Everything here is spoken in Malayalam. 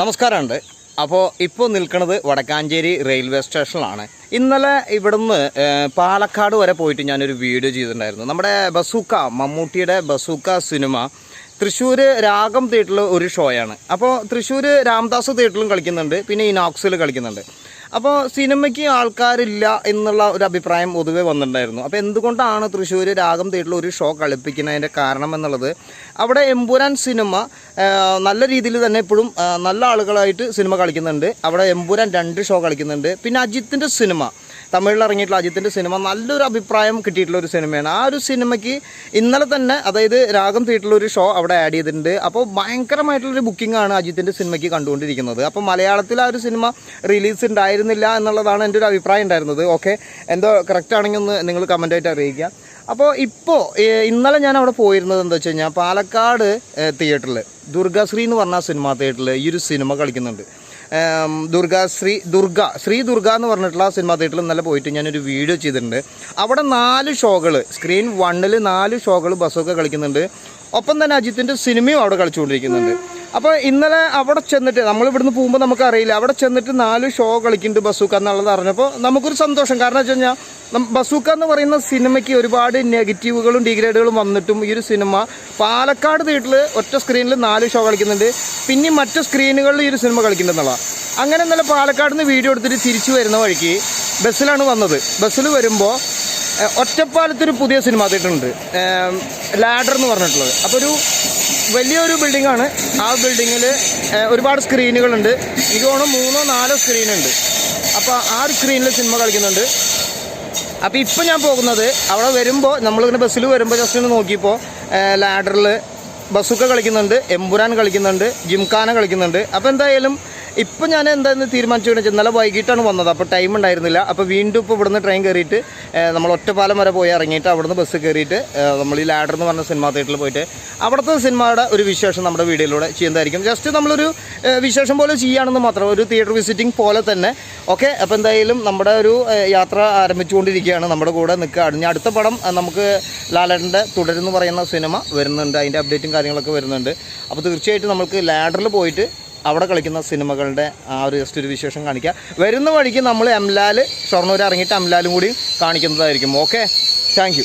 നമസ്കാരമുണ്ട്. അപ്പോൾ ഇപ്പോൾ നിൽക്കുന്നത് വടക്കാഞ്ചേരി റെയിൽവേ സ്റ്റേഷനിലാണ്. ഇന്നലെ ഇവിടുന്ന് പാലക്കാട് വരെ പോയിട്ട് ഞാനൊരു വീഡിയോ ചെയ്തിട്ടുണ്ടായിരുന്നു. നമ്മുടെ ബസൂക്ക മമ്മൂട്ടിയുടെ ബസൂക്ക സിനിമ തൃശ്ശൂർ രാഗം തിയേറ്ററിൽ ഒരു ഷോയാണ് അപ്പോൾ തൃശ്ശൂർ രാംദാസ് തിയേറ്ററിലും കളിക്കുന്നുണ്ട് പിന്നെ ഇനോക്സിൽ കളിക്കുന്നുണ്ട്. അപ്പോൾ സിനിമയ്ക്ക് ആൾക്കാരില്ല എന്നുള്ള ഒരു അഭിപ്രായം പൊതുവെ വന്നിട്ടുണ്ടായിരുന്നു. അപ്പോൾ എന്തുകൊണ്ടാണ് തൃശ്ശൂർ രാഗം തിയേറ്ററിൽ ഒരു ഷോ കളിപ്പിക്കുന്നതിന്റെ കാരണം എന്നുള്ളത്? അവിടെ എമ്പുരാൻ സിനിമ നല്ല രീതിയിൽ തന്നെ ഇപ്പോഴും നല്ല ആളുകളായിട്ട് സിനിമ കളിക്കുന്നുണ്ട്. അവിടെ എമ്പുരാൻ രണ്ട് ഷോ കളിക്കുന്നുണ്ട്. പിന്നെ അജിത്തിന്റെ സിനിമ തമിഴിൽ ഇറങ്ങിയിട്ടുള്ള അജിത്തിന്റെ സിനിമ നല്ലൊരു അഭിപ്രായം കിട്ടിയിട്ടുള്ള ഒരു സിനിമയാണ്. ആ ഒരു സിനിമയ്ക്ക് ഇന്നലെ തന്നെ അതായത് രാഗം തീയിട്ടുള്ള ഒരു ഷോ അവിടെ ആഡ് ചെയ്തിട്ടുണ്ട്. അപ്പോൾ ഭയങ്കരമായിട്ടുള്ളൊരു ബുക്കിംഗ് ആണ് അജിത്തിന്റെ സിനിമയ്ക്ക് കണ്ടുകൊണ്ടിരിക്കുന്നത്. അപ്പോൾ മലയാളത്തിൽ ആ ഒരു സിനിമ റിലീസ് ഉണ്ടായിരുന്നില്ല എന്നുള്ളതാണ് എന്റെ ഒരു അഭിപ്രായം ഉണ്ടായിരുന്നത്. ഓക്കെ എന്തോ കറക്റ്റ് ആണെങ്കിൽ ഒന്ന് നിങ്ങൾ കമന്റായിട്ട് അറിയിക്കുക. അപ്പോൾ ഇപ്പോൾ ഇന്നലെ ഞാൻ അവിടെ പോയിരുന്നത് എന്താ വെച്ച് കഴിഞ്ഞാൽ പാലക്കാട് തിയേറ്ററിൽ ദുർഗാശ്രീ എന്ന് പറഞ്ഞ സിനിമ തിയേറ്ററിൽ ഈ ഒരു സിനിമ കളിക്കുന്നുണ്ട്. ദുർഗ ശ്രീ ദുർഗ ശ്രീ ദുർഗ എന്ന് പറഞ്ഞിട്ടുള്ള സിനിമ തിയേറ്ററിൽ ഇന്നലെ പോയിട്ട് ഞാനൊരു വീഡിയോ ചെയ്തിട്ടുണ്ട്. അവിടെ നാല് ഷോകൾ സ്ക്രീൻ വണ്ണിൽ നാല് ഷോകൾ ബസ്സൊക്കെ കളിക്കുന്നുണ്ട്. ഒപ്പം തന്നെ അജിത്തിന്റെ സിനിമയും അവിടെ കളിച്ചുകൊണ്ടിരിക്കുന്നുണ്ട്. അപ്പോൾ ഇന്നലെ അവിടെ ചെന്നിട്ട് നമ്മൾ ഇവിടുന്ന് പോകുമ്പോൾ നമുക്കറിയില്ല അവിടെ ചെന്നിട്ട് നാല് ഷോ കളിക്കുന്നുണ്ട് ബസ്സൊക്കെ എന്നുള്ളത് അറിഞ്ഞപ്പോൾ നമുക്കൊരു സന്തോഷം. കാരണം വെച്ച് കഴിഞ്ഞാൽ ബസൂക്ക എന്ന് പറയുന്ന സിനിമയ്ക്ക് ഒരുപാട് നെഗറ്റീവുകളും ഡിഗ്രേഡുകളും വന്നിട്ടും ഈ ഒരു സിനിമ പാലക്കാട് തിയേറ്ററിൽ ഒറ്റ സ്ക്രീനിൽ നാല് ഷോ കളിക്കുന്നുണ്ട്. പിന്നെ മറ്റു സ്ക്രീനുകളിൽ ഈ ഒരു സിനിമ കളിക്കുന്നുണ്ടെന്നുള്ള അങ്ങനെ ഇന്നലെ പാലക്കാട് നിന്ന് വീഡിയോ എടുത്തിട്ട് തിരിച്ചു വരുന്ന വഴിക്ക് ബസ്സിലാണ് വന്നത്. ബസ്സിൽ വരുമ്പോൾ ഒറ്റപ്പാലത്തൊരു പുതിയ സിനിമ തീട്ടുണ്ട് ലാഡർ എന്ന് പറഞ്ഞിട്ടുള്ളത്. അപ്പോൾ ഒരു വലിയൊരു ബിൽഡിംഗ് ആണ്. ആ ബിൽഡിങ്ങിൽ ഒരുപാട് സ്ക്രീനുകളുണ്ട് എനിക്ക് തോന്നുന്നു മൂന്നോ നാലോ സ്ക്രീനുണ്ട് അപ്പോൾ ആ ഒരു സ്ക്രീനിൽ സിനിമ കളിക്കുന്നുണ്ട്. അപ്പോൾ ഇപ്പം ഞാൻ പോകുന്നത് അവിടെ വരുമ്പോൾ നമ്മളിങ്ങനെ ബസ്സിൽ വരുമ്പോൾ ജസ്റ്റ് ഒന്ന് നോക്കിയപ്പോൾ ലാഡറിൽ ബസ്സൊക്കെ കളിക്കുന്നുണ്ട് എമ്പുരാൻ കളിക്കുന്നുണ്ട് ജിംഖാന കളിക്കുന്നുണ്ട്. അപ്പോൾ എന്തായാലും ഇപ്പം ഞാൻ എന്താണെന്ന് തീരുമാനിച്ചു വെച്ചാൽ ഇന്നലെ വൈകിട്ടാണ് വന്നത്. അപ്പോൾ ടൈം ഉണ്ടായിരുന്നില്ല. അപ്പോൾ വീണ്ടും ഇപ്പോൾ ഇവിടുന്ന് ട്രെയിൻ കയറിയിട്ട് നമ്മൾ ഒറ്റപ്പാലം വരെ പോയി ഇറങ്ങിയിട്ട് അവിടുന്ന് ബസ് കയറിയിട്ട് നമ്മൾ ഈ ലാഡർ എന്ന് പറഞ്ഞ സിനിമാ തിയേറ്ററിൽ പോയിട്ട് അവിടുത്തെ സിനിമയുടെ ഒരു വിശേഷം നമ്മുടെ വീഡിയോയിലൂടെ ചെയ്യുന്നതായിരിക്കും ജസ്റ്റ് നമ്മളൊരു വിശേഷം പോലെ ചെയ്യുകയാണെന്ന് മാത്രം. ഒരു തിയേറ്റർ വിസിറ്റിംഗ് പോലെ തന്നെ. ഓക്കെ അപ്പോൾ എന്തായാലും നമ്മുടെ ഒരു യാത്ര ആരംഭിച്ചുകൊണ്ടിരിക്കുകയാണ്. നമ്മുടെ കൂടെ നിൽക്കുകയാണ് ഞാൻ അടുത്ത പടം നമുക്ക് ലാലേട്ടന്റെ തുടരെന്ന് പറയുന്ന സിനിമ വരുന്നുണ്ട്. അതിന്റെ അപ്ഡേറ്റും കാര്യങ്ങളൊക്കെ വരുന്നുണ്ട്. അപ്പോൾ തീർച്ചയായിട്ടും നമുക്ക് ലാഡറിൽ പോയിട്ട് അവിടെ കളിക്കുന്ന സിനിമകളുടെ ആ ഒരു ജസ്റ്റ് ഒരു വിശേഷം കാണിക്കുക വരുന്ന വഴിക്ക് നമ്മൾ എംലാൽ ഷൊർണൂർ ഇറങ്ങിയിട്ട് എംലാലും കൂടി കാണിക്കുന്നതായിരിക്കും. Okay thank